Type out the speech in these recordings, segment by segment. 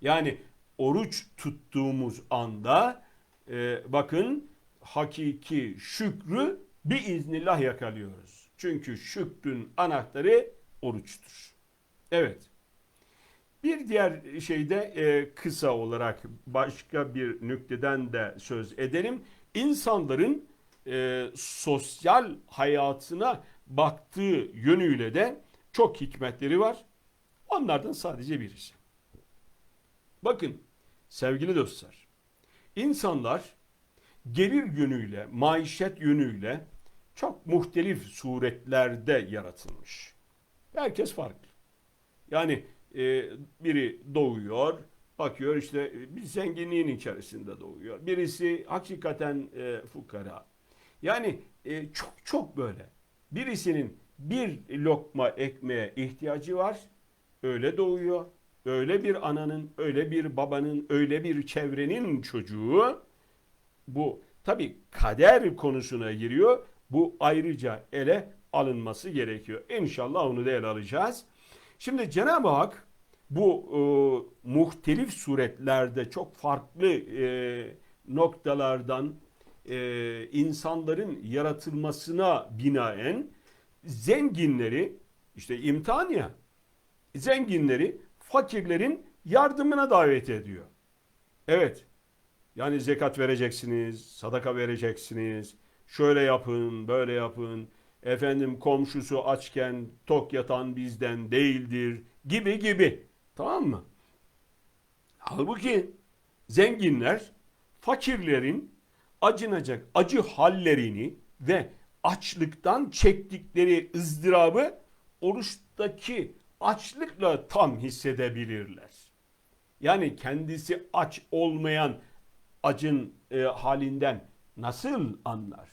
Yani oruç tuttuğumuz anda e, bakın hakiki şükrü biiznillah yakalıyoruz. Çünkü şükrün anahtarı oruçtur. Evet. Bir diğer şeyde e, kısa olarak başka bir nükteden de söz edelim. İnsanların e, sosyal hayatına baktığı yönüyle de çok hikmetleri var. Onlardan sadece birisi. Bakın sevgili dostlar, insanlar gelir yönüyle, maişet yönüyle çok muhtelif suretlerde yaratılmış. Herkes farklı. Yani e, biri doğuyor, bakıyor işte bir zenginliğin içerisinde doğuyor. Birisi hakikaten e, fukara. Yani e, çok çok böyle. Birisinin bir lokma ekmeğe ihtiyacı var. Öyle doğuyor. Öyle bir ananın, öyle bir babanın, öyle bir çevrenin çocuğu bu tabi kader konusuna giriyor. Bu ayrıca ele alınması gerekiyor. İnşallah onu da ele alacağız. Şimdi Cenab-ı Hak bu e, muhtelif suretlerde çok farklı e, noktalardan e, insanların yaratılmasına binaen zenginleri işte imtihan ya zenginleri fakirlerin yardımına davet ediyor. Evet. Yani zekat vereceksiniz, sadaka vereceksiniz. Şöyle yapın, böyle yapın. Efendim komşusu açken tok yatan bizden değildir gibi gibi. Tamam mı? Halbuki zenginler fakirlerin acınacak acı hallerini ve açlıktan çektikleri ızdırabı oruçtaki açlıkla tam hissedebilirler. Yani kendisi aç olmayan acın e, halinden nasıl anlar?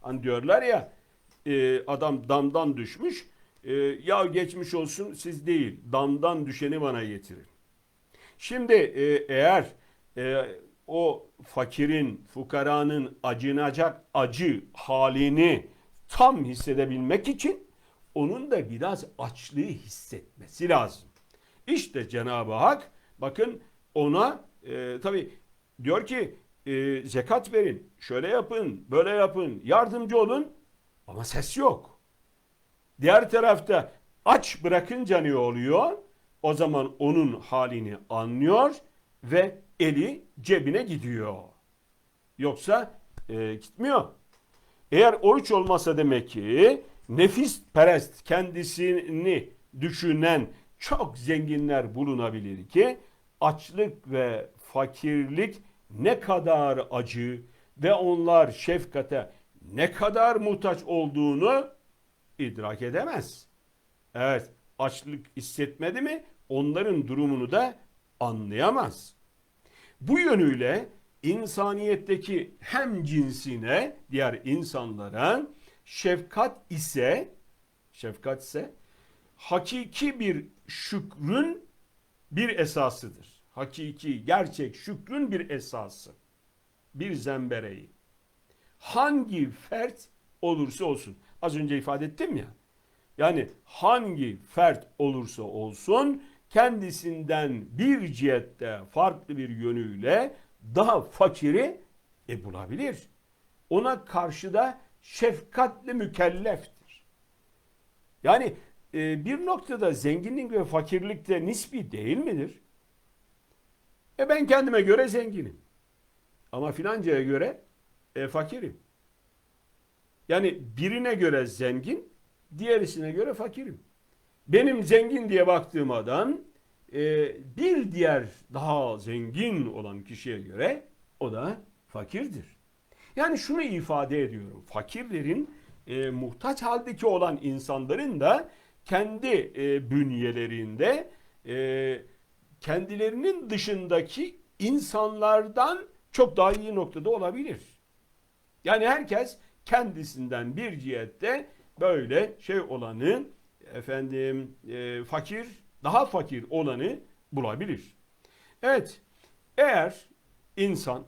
Hani diyorlar ya e, adam damdan düşmüş. E, ya geçmiş olsun siz değil damdan düşeni bana getirin. Şimdi e, eğer e, o fakirin, fukaranın acınacak acı halini tam hissedebilmek için onun da biraz açlığı hissetmesi lazım. İşte Cenab-ı Hak bakın ona e, tabi diyor ki e, zekat verin, şöyle yapın, böyle yapın, yardımcı olun ama ses yok. Diğer tarafta aç bırakınca ne oluyor? O zaman onun halini anlıyor ve eli cebine gidiyor. Yoksa e, gitmiyor. Eğer oruç olmasa demek ki nefis perest kendisini düşünen çok zenginler bulunabilir ki açlık ve fakirlik ne kadar acı ve onlar şefkate ne kadar muhtaç olduğunu idrak edemez. Evet açlık hissetmedi mi onların durumunu da anlayamaz. Bu yönüyle insaniyetteki hem cinsine diğer insanlara şefkat ise şefkat ise hakiki bir şükrün bir esasıdır. Hakiki gerçek şükrün bir esası. Bir zembereği. Hangi fert olursa olsun. Az önce ifade ettim ya. Yani hangi fert olursa olsun kendisinden bir cihette farklı bir yönüyle daha fakiri e, bulabilir. Ona karşı da şefkatle mükelleftir. Yani e, bir noktada zenginlik ve fakirlik de nispi değil midir? E ben kendime göre zenginim. Ama filancaya göre e, fakirim. Yani birine göre zengin, diğerisine göre fakirim. Benim zengin diye baktığım adam e, bir diğer daha zengin olan kişiye göre o da fakirdir. Yani şunu ifade ediyorum. Fakirlerin e, muhtaç haldeki olan insanların da kendi e, bünyelerinde e, kendilerinin dışındaki insanlardan çok daha iyi noktada olabilir. Yani herkes kendisinden bir cihette böyle şey olanı efendim e, fakir daha fakir olanı bulabilir. Evet eğer insan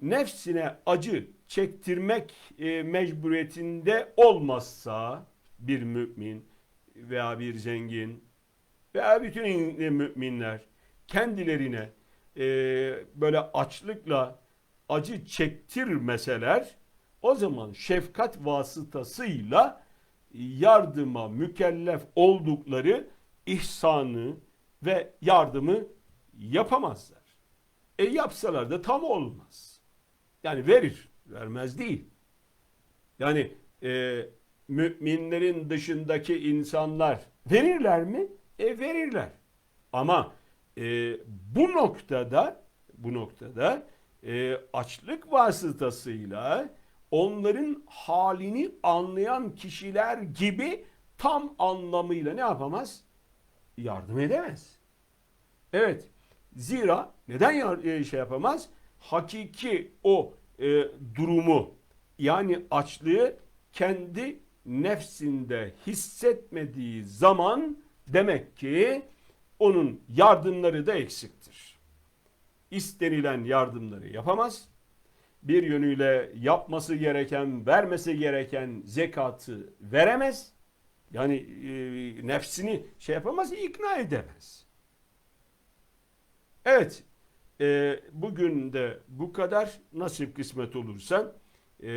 nefsine acı çektirmek e, mecburiyetinde olmazsa bir mümin veya bir zengin veya bütün müminler kendilerine e, böyle açlıkla acı çektirmeseler o zaman şefkat vasıtasıyla yardıma mükellef oldukları ihsanı ve yardımı yapamazlar. E yapsalar da tam olmaz. Yani verir, vermez değil. Yani e, müminlerin dışındaki insanlar verirler mi? E verirler. Ama e, bu noktada bu noktada e, açlık vasıtasıyla onların halini anlayan kişiler gibi tam anlamıyla ne yapamaz? Yardım edemez. Evet. Zira neden e, şey yapamaz? Hakiki o e, durumu yani açlığı kendi nefsinde hissetmediği zaman demek ki onun yardımları da eksiktir. İstenilen yardımları yapamaz. Bir yönüyle yapması gereken, vermesi gereken zekatı veremez. Yani e, nefsini şey yapamaz, ikna edemez. Evet, e, bugün de bu kadar nasip kısmet olursa e,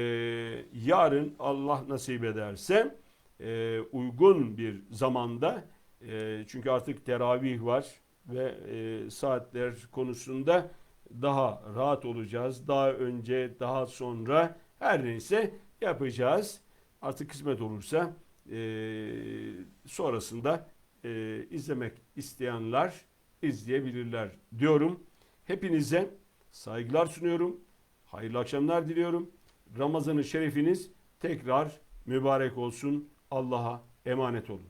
yarın Allah nasip ederse e, uygun bir zamanda e, çünkü artık teravih var ve e, saatler konusunda daha rahat olacağız. Daha önce, daha sonra her neyse yapacağız. Artık kısmet olursa e, sonrasında e, izlemek isteyenler izleyebilirler diyorum. Hepinize saygılar sunuyorum. Hayırlı akşamlar diliyorum. Ramazan'ın şerefiniz tekrar mübarek olsun. Allah'a emanet olun.